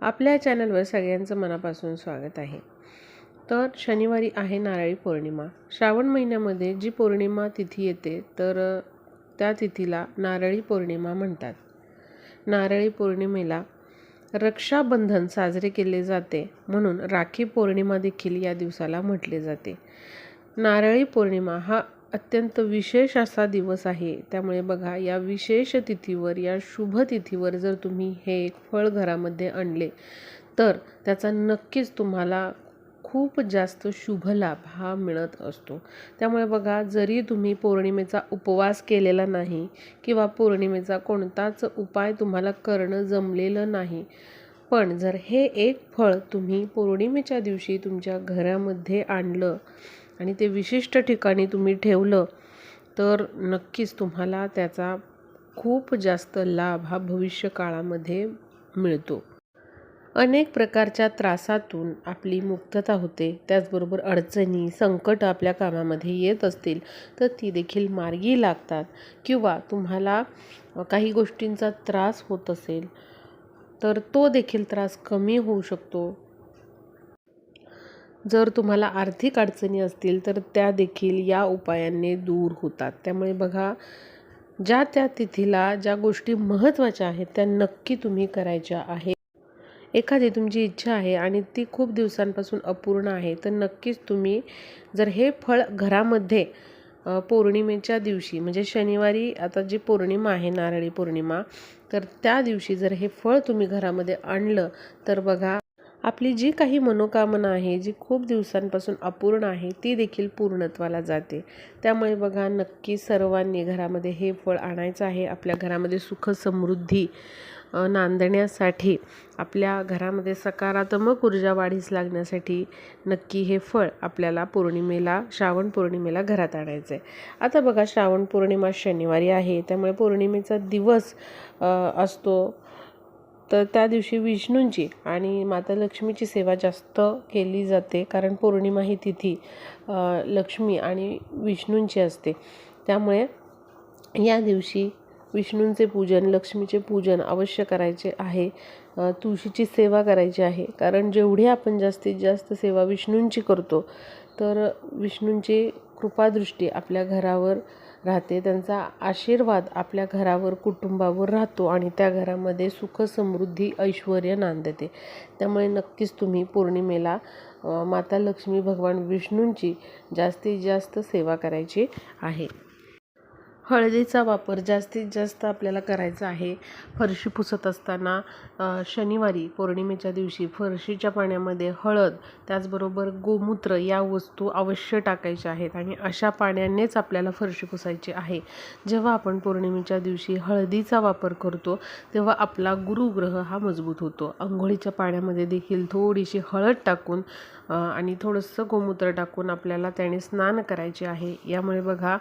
आपल्या चॅनलवर सगळ्यांचं मनापासून स्वागत आहे. तर शनिवारी आहे नारळी पौर्णिमा. श्रावण महिन्यामध्ये जी पौर्णिमा तिथी येते तर त्या तिथीला नारळी पौर्णिमा म्हणतात. नारळी पौर्णिमेला रक्षाबंधन साजरे केले जाते म्हणून राखी पौर्णिमा देखील या दिवसाला म्हटले जाते. नारळी पौर्णिमा हा अत्यंत विशेष असा दिवस आहे. त्यामुळे बघा या विशेष तिथीवर या शुभ तिथीवर जर तुम्ही हे एक फळ घरामध्ये आणले तर त्याचा नक्कीच तुम्हाला खूप जास्त शुभ लाभ हा मिळत असतो. त्यामुळे बघा जरी तुम्ही पौर्णिमेचा उपवास केलेला नाही किंवा पौर्णिमेचा कोणताच उपाय तुम्हाला करणं जमलेलं नाही पण जर हे एक फळ तुम्ही पौर्णिमेच्या दिवशी तुमच्या घरामध्ये आणलं आणि ते विशिष्ट ठिकाणी तुम्ही ठेवलं तर नक्कीच तुम्हाला त्याचा खूप जास्त लाभ हा भविष्य काळामध्ये मिळतो. अनेक प्रकारच्या त्रासातून आपली मुक्तता होते. त्याचबरोबर अडचणी संकट आपल्या कामामध्ये येत असतील तर ती देखील मार्गी लागतात. किंवा तुम्हाला काही गोष्टींचा त्रास होत असेल तर तो देखील त्रास कमी होऊ शकतो. जर तुम्हाला आर्थिक अडचणी असतील तर त्या देखील या उपायाने दूर होतात. त्यामुळे बघा ज्या त्या तिथीला ज्या गोष्टी महत्त्वाच्या आहेत त्या नक्की तुम्ही करायच्या आहे. एखादी तुमची इच्छा आहे आणि ती खूप दिवसांपासून अपूर्ण आहे तर नक्कीच तुम्ही जर हे फळ घरामध्ये पौर्णिमेच्या दिवशी म्हणजे शनिवारी आता जी पौर्णिमा आहे नारळी पौर्णिमा तर त्या दिवशी जर हे फळ तुम्ही घरामध्ये आणलं तर बघा आपली जी काही मनोकामना आहे जी खूप दिवसांपासून अपूर्ण आहे ती देखील पूर्णत्वाला जाते. त्यामुळे बघा नक्की सर्वांनी घरामध्ये हे फळ आणायचं आहे आपल्या घरामध्ये सुख समृद्धी नांदण्यासाठी आपल्या घरामध्ये सकारात्मक ऊर्जा वाढीस लागण्यासाठी नक्की हे फळ आपल्याला पौर्णिमेला श्रावण पौर्णिमेला घरात आणायचं आहे आता बघा श्रावण पौर्णिमा शनिवारी आहे त्यामुळे पौर्णिमेचा दिवस असतो. तर त्या दिवशी विष्णूंची आणि माता लक्ष्मीची सेवा जास्त केली जाते कारण पौर्णिमा ही तिथी लक्ष्मी आणि विष्णूंची असते. त्यामुळे या दिवशी विष्णूंचे पूजन लक्ष्मीचे पूजन अवश्य करायचे आहे. तुळशीची सेवा करायची आहे. कारण जेवढी आपण जास्तीत जास्त सेवा विष्णूंची करतो तर विष्णूंची कृपादृष्टी आपल्या घरावर राहते. त्यांचा आशीर्वाद आपल्या घरावर कुटुंबावर राहतो आणि त्या घरामध्ये सुख समृद्धी ऐश्वर नांदते. त्यामुळे नक्कीच तुम्ही पौर्णिमेला माता लक्ष्मी भगवान विष्णूंची जास्तीत जास्त सेवा करायची आहे. हळदीचा वापर जास्तीत जास्त आपल्याला करायचा आहे. फरशी पुसत असताना शनिवारी पौर्णिमेच्या दिवशी फरशीच्या पाण्यामध्ये हळद त्याचबरोबर गोमूत्र या वस्तू अवश्य टाकायच्या आहेत आणि अशा पाण्यानेच आपल्याला फरशी पुसायची आहे. जेव्हा आपण पौर्णिमेच्या दिवशी हळदीचा वापर करतो तेव्हा आपला गुरुग्रह हा मजबूत होतो. आंघोळीच्या पाण्यामध्ये देखील थोडीशी हळद टाकून आणि थोडंसं गोमूत्र टाकून आपल्याला त्याने स्नान करायचे आहे. यामुळे बघा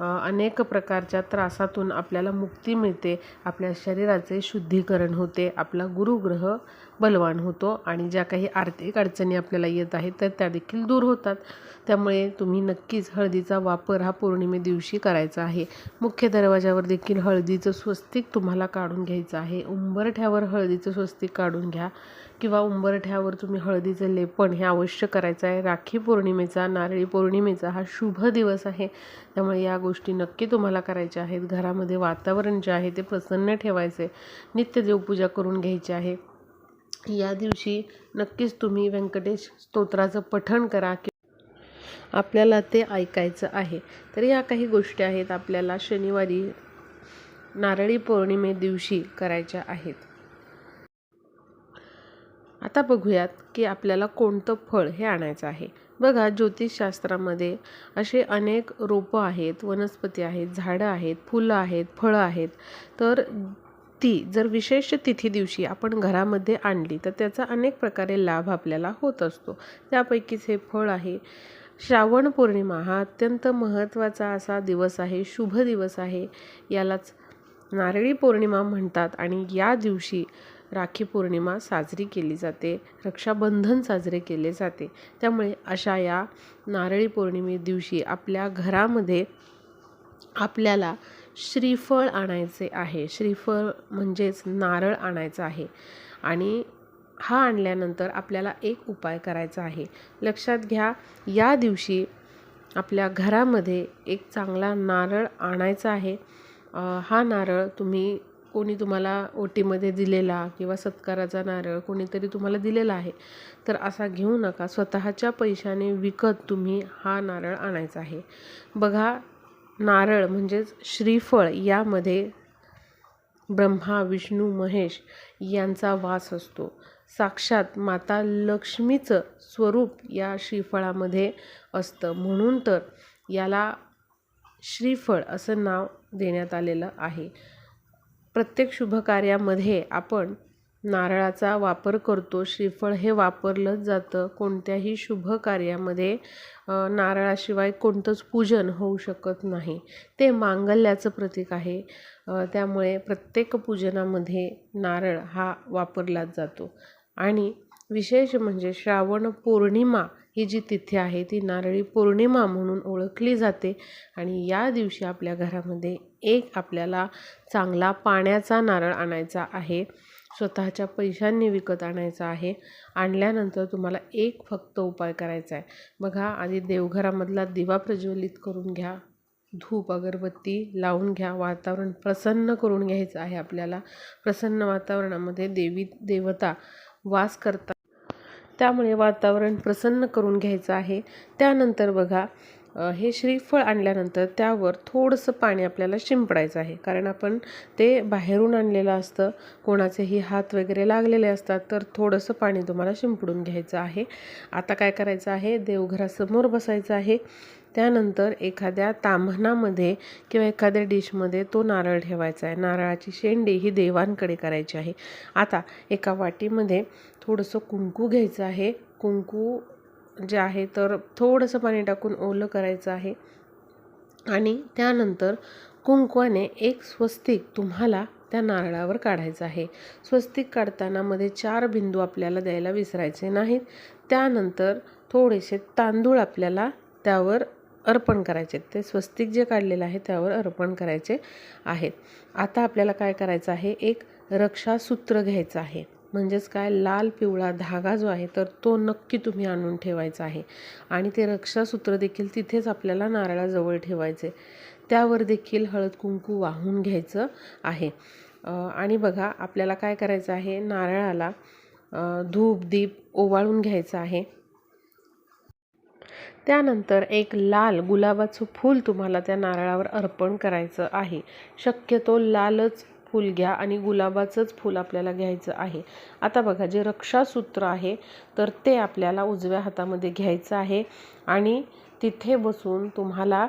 अनेक प्रकारच्या त्रासातून आपल्याला मुक्ती मिळते. आपल्या शरीराचे शुद्धीकरण होते. आपला गुरुग्रह बलवान होतो आणि ज्या काही आर्थिक अडचणी आपल्याला येत आहेत तर त्या देखील दूर होतात. त्यामुळे तुम्ही नक्कीच हळदीचा वापर हा पौर्णिमे दिवशी करायचा आहे. मुख्य दरवाजावर देखील हळदीचं स्वस्तिक तुम्हाला काढून घ्यायचं आहे. उंबरठ्यावर हळदीचं स्वस्तिक काढून घ्या किंवा उंबरठ्यावर तुम्ही हळदीचं लेपन हे अवश्य करायचं आहे. राखी पौर्णिमेचा नारळी पौर्णिमेचा हा शुभ दिवस आहे. त्यामुळे या गोष्टी नक्की तुम्हाला करायच्या आहेत. घरामध्ये वातावरण जे आहे ते प्रसन्न ठेवायचे नित्य देवपूजा करून घ्यायची आहे. या दिवशी नक्कीच तुम्ही व्यंकटेश स्तोत्राचं पठण करा की आपल्याला ते ऐकायचं आहे. तर या काही गोष्टी आहेत आपल्याला शनिवारी नारळी पौर्णिमे दिवशी करायच्या आहेत. आता बघूयात की आपल्याला कोणतं फळ हे आणायचं आहे. बघा ज्योतिषशास्त्रामध्ये असे अनेक रोपं आहेत वनस्पती आहेत झाडं आहेत फुलं आहेत फळं आहेत. तर ती जर विशेष तिथी दिवशी आपण घरामध्ये आणली तर त्याचा अनेक प्रकारे लाभ आपल्याला होत असतो. त्यापैकीच हे फळ आहे. श्रावण पौर्णिमा हा अत्यंत महत्त्वाचा असा दिवस आहे शुभ दिवस आहे. यालाच नारळी पौर्णिमा म्हणतात आणि या दिवशी राखी पौर्णिमा साजरी केली जाते रक्षाबंधन साजरे केले जाते. त्यामुळे अशा या नारळी पौर्णिमे दिवशी आपल्या घरामध्ये आपल्याला श्रीफळ आणायचे आहे. श्रीफळ म्हणजेच नारळ आणायचं आहे. आणि हा आणल्यानंतर आपल्याला एक उपाय करायचा आहे. लक्षात घ्या या दिवशी आपल्या घरामध्ये एक चांगला नारळ आणायचा आहे. हा नारळ तुम्ही कोणी तुम्हाला ओटीमध्ये दिलेला किंवा सत्काराचा नारळ कोणीतरी तुम्हाला दिलेला आहे तर असा घेऊ नका. स्वतःच्या पैशाने विकत तुम्ही हा नारळ आणायचा आहे. बघा नारळ म्हणजेच श्रीफळ यामध्ये ब्रह्मा विष्णू महेश यांचा वास असतो. साक्षात माता लक्ष्मीचं स्वरूप या श्रीफळामध्ये असतं. म्हणून तर याला श्रीफळ असं नाव देण्यात आलेलं आहे. प्रत्येक शुभकार्यामध्ये आपण नारळाचा वापर करतो. श्रीफळ हे वापरलंच जातं. कोणत्याही शुभ कार्यामध्ये नारळाशिवाय कोणतंच पूजन होऊ शकत नाही. ते मांगल्याचं प्रतीक आहे. त्यामुळे प्रत्येक पूजनामध्ये नारळ हा वापरलाच जातो. आणि विशेष म्हणजे श्रावण पौर्णिमा ही जी तिथी आहे ती नारळी पौर्णिमा म्हणून ओळखली जाते. आणि या दिवशी आपल्या घरामध्ये एक आपल्याला चांगला पाण्याचा नारळ आणायचा आहे. स्वतःच्या पैशांनी विकत आणायचा आहे. आणल्यानंतर तुम्हाला एक फक्त उपाय करायचा आहे. बघा आधी देवघरामधला दिवा प्रज्वलित करून घ्या. धूप अगरबत्ती लावून घ्या. वातावरण प्रसन्न करून घ्यायचं आहे आपल्याला. प्रसन्न वातावरणामध्ये देवी देवता वास करतात. त्यामुळे वातावरण प्रसन्न करून घ्यायचं आहे. त्यानंतर बघा हे श्रीफळ आणल्यानंतर त्यावर थोडंसं पाणी आपल्याला शिंपडायचं आहे. कारण आपण ते बाहेरून आणलेलं असतं कोणाचेही हात वगैरे लागलेले असतात तर थोडंसं पाणी तुम्हाला शिंपडून घ्यायचं आहे. आता काय करायचं आहे? देवघरासमोर बसायचं आहे. त्यानंतर एखाद्या ताम्हणामध्ये किंवा एखाद्या डिशमध्ये तो नारळ ठेवायचा आहे. नारळाची शेंडी ही देवांकडे करायची आहे. आता एका वाटीमध्ये थोडंसं कुंकू घ्यायचं आहे. कुंकू जे आहे तर थोडंसं पाणी टाकून ओलं करायचं आहे. आणि त्यानंतर कुंकवाने एक स्वस्तिक तुम्हाला त्या नारळावर काढायचं आहे. स्वस्तिक काढताना मध्ये चार बिंदू आपल्याला द्यायला विसरायचे नाहीत. त्यानंतर थोडेसे तांदूळ आपल्याला त्यावर अर्पण करायचे. ते स्वस्तिक जे काढलेलं आहे त्यावर अर्पण करायचे आहेत. आता आपल्याला काय करायचं आहे? एक रक्षासूत्र घ्यायचं आहे. म्हणजेच काय लाल पिवळा धागा जो आहे तर तो नक्की तुम्ही आणून ठेवायचा आहे. आणि ते रक्षासूत्र देखील तिथेच आपल्याला नारळाजवळ ठेवायचे. त्यावर देखील हळद कुंकू वाहून घ्यायचं आहे. आणि बघा आपल्याला काय करायचं आहे? नारळाला धूप दीप ओवाळून घ्यायचं आहे. त्यानंतर एक लाल गुलाबाचं फूल तुम्हाला त्या नारळावर अर्पण करायचं आहे. शक्यतो लालच फूल घ्या आणि गुलाबाचंच फूल आपल्याला घ्यायचं आहे. आता बघा जे रक्षासूत्र आहे तर ते आपल्याला उजव्या हातामध्ये घ्यायचं आहे आणि तिथे बसून तुम्हाला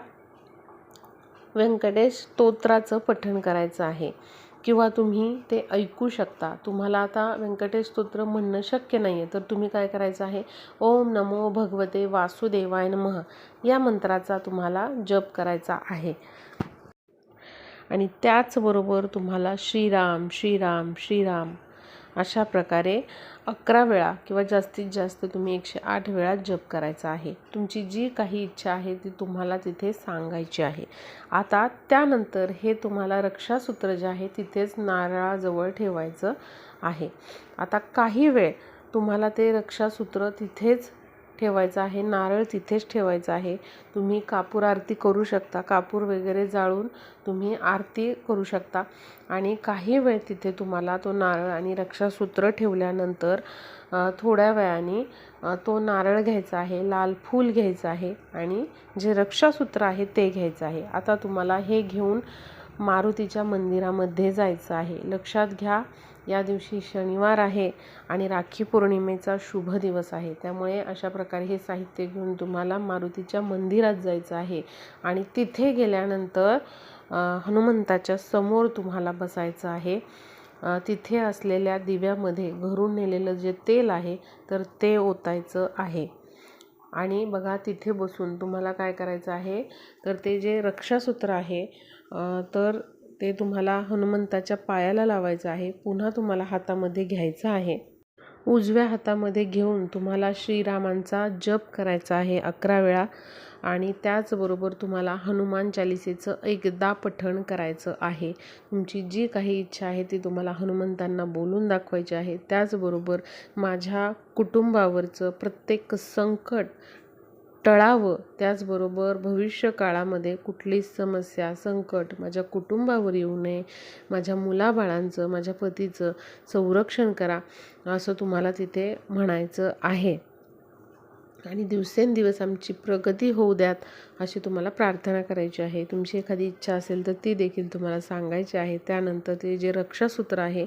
व्यंकटेश स्तोत्राचं पठण करायचं आहे. किंवा तुम्ही ते ऐकू शकता. तुम्हाला आता व्यंकटेश स्तोत्र म्हणणं शक्य नाही आहे तर तुम्ही काय करायचं आहे? ओम नमो भगवते वासुदेवाय नमः या मंत्राचा तुम्हाला जप करायचा आहे. आणि त्याचबरोबर तुम्हाला श्रीराम श्रीराम श्रीराम अशा प्रकारे अकरा वेळा किंवा जास्तीत जास्त तुम्ही एकशे आठ वेळा जप करायचा आहे. तुमची जी काही इच्छा आहे ती तुम्हाला तिथे सांगायची आहे. आता त्यानंतर हे तुम्हाला रक्षासूत्र जे आहे तिथेच नारळाजवळ ठेवायचं आहे. आता काही वेळ तुम्हाला ते रक्षासूत्र तिथेच ठेवायचं आहे. नारळ तिथेच ठेवायचं आहे. तुम्ही कापूर आरती करू शकता. कापूर वगैरे जाळून तुम्ही आरती करू शकता. आणि काही वेळ तिथे तुम्हाला तो नारळ आणि रक्षासूत्र ठेवल्यानंतर थोड्या वेळाने तो नारळ घ्यायचा आहे. लाल फूल घ्यायचं आहे. आणि जे रक्षासूत्र आहे ते घ्यायचं आहे. आता तुम्हाला हे घेऊन मारुतीच्या मंदिरामध्ये जायचं आहे. लक्षात घ्या या दिवशी शनिवार आहे आणि राखी पौर्णिमेचा शुभ दिवस आहे. त्यामुळे अशा प्रकारे हे साहित्य घेऊन तुम्हाला मारुतीच्या मंदिरात जायचं आहे. आणि तिथे गेल्यानंतर हनुमंताच्या समोर तुम्हाला बसायचं आहे. तिथे असलेल्या दिव्यामध्ये घरून नेलेलं जे तेल आहे तर ते ओतायचं आहे. आणि बघा तिथे बसून तुम्हाला काय करायचं आहे? तर ते जे रक्षासूत्र आहे तर ते तुम्हाला हनुमंताच्या पायाला लावायचं आहे पुन्हा तुम्हाला हातामध्ये घ्यायचं आहे. उजव्या हातामध्ये घेऊन तुम्हाला श्रीरामांचा जप करायचा आहे अकरा वेळा आणि त्याचबरोबर तुम्हाला हनुमान चालिसेचं एकदा पठण करायचं आहे. तुमची जी काही इच्छा आहे ती तुम्हाला हनुमंतांना बोलून दाखवायची आहे. त्याचबरोबर माझ्या कुटुंबावरचं प्रत्येक संकट टळावं. त्याचबरोबर भविष्य काळामध्ये कुठलीच समस्या संकट माझ्या कुटुंबावर येऊ नये माझ्या मुलाबाळांचं माझ्या पतीचं संरक्षण करा असं तुम्हाला तिथे म्हणायचं आहे. आणि दिवसेंदिवस आमची प्रगती होऊ द्यात अशी तुम्हाला प्रार्थना करायची आहे. तुमची एखादी इच्छा असेल तर ती देखील तुम्हाला सांगायची आहे. त्यानंतर ते जे रक्षासूत्र आहे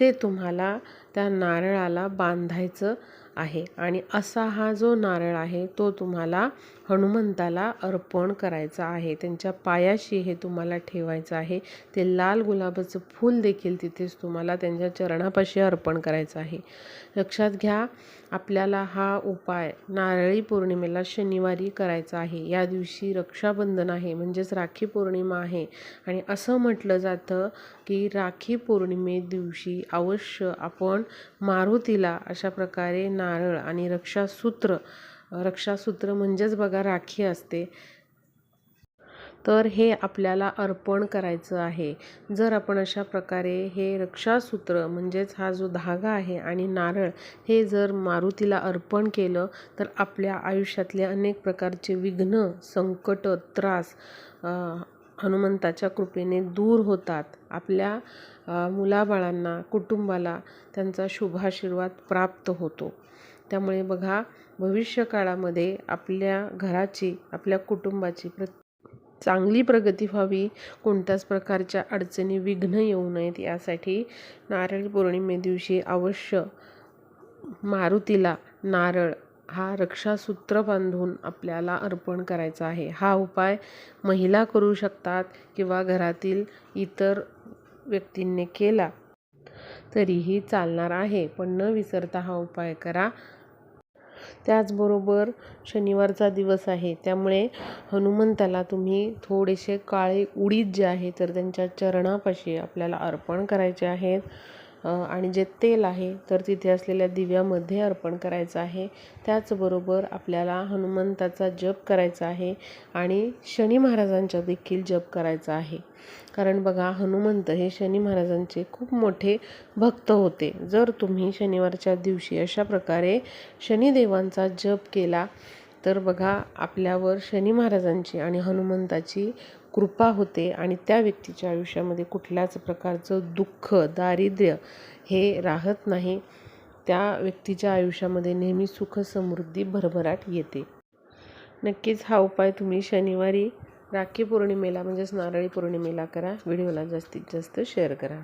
ते तुम्हाला त्या नारळाला बांधायचं आहे. आणि असा हा जो नारळ आहे तो तुम्हाला हनुमंताला अर्पण करायचा आहे. त्यांच्या पायाशी हे तुम्हाला ठेवायचं आहे. ते लाल गुलाबाचं फूल देखील तिथेच तुम्हाला त्यांच्या चरणापाशी अर्पण करायचं आहे. लक्षात घ्या आपल्याला हा उपाय नारळी पौर्णिमेला शनिवारी करायचा आहे. या दिवशी रक्षाबंधन आहे म्हणजेच राखी पौर्णिमा आहे. आणि असं म्हटलं जातं की राखी पौर्णिमे दिवशी अवश्य आपण मारुतीला अशा प्रकारे ना नारळ आणि रक्षासूत्र. रक्षासूत्र म्हणजेच बघा राखी असते. तर हे आपल्याला अर्पण करायचं आहे. जर आपण अशा प्रकारे हे रक्षासूत्र म्हणजेच हा जो धागा आहे आणि नारळ हे जर मारुतीला अर्पण केलं तर आपल्या आयुष्यातले अनेक प्रकारचे विघ्न संकट त्रास हनुमंताच्या कृपेने दूर होतात. आपल्या मुलाबाळांना कुटुंबाला त्यांचा शुभाशीर्वाद प्राप्त होतो. त्यामुळे बघा भविष्यकाळामध्ये आपल्या घराची आपल्या कुटुंबाची प्र चांगली प्रगती व्हावी कोणत्याच प्रकारच्या अडचणी विघ्न येऊ नयेत यासाठी नारळ पौर्णिमे दिवशी अवश्य मारुतीला नारळ हा रक्षासूत्र बांधून आपल्याला अर्पण करायचा आहे. हा उपाय महिला करू शकतात किंवा घरातील इतर व्यक्तींनी केला तरीही चालणार आहे. पण न विसरता हा उपाय करा. त्याचबरोबर शनिवारचा दिवस आहे. त्यामुळे हनुमंताला तुम्ही थोडेसे काळे उडीद जे आहे तर त्यांच्या चरणापाशी आपल्याला अर्पण करायचे आहेत. आणि जे तेल आहे तर तिथे असलेल्या दिव्यामध्ये अर्पण करायचं आहे. त्याचबरोबर आपल्याला हनुमंताचा जप करायचा आहे आणि शनी महाराजांचा देखील जप करायचा आहे. कारण बघा हनुमंत हे शनी महाराजांचे खूप मोठे भक्त होते. जर तुम्ही शनिवारच्या दिवशी अशा प्रकारे शनिदेवांचा जप केला तर बघा आपल्यावर शनी महाराजांची आणि हनुमंताची कृपा होते आणि त्या व्यक्तीच्या आयुष्यामध्ये कुठल्याच प्रकारचं दुःख दारिद्र्य हे राहत नाही. त्या व्यक्तीच्या आयुष्यामध्ये नेहमी सुख समृद्धी भरभराट येते. नक्कीच हा उपाय तुम्ही शनिवारी राखी पौर्णिमेला म्हणजेच नारळी पौर्णिमेला करा. व्हिडिओला जास्तीत जास्त शेअर करा.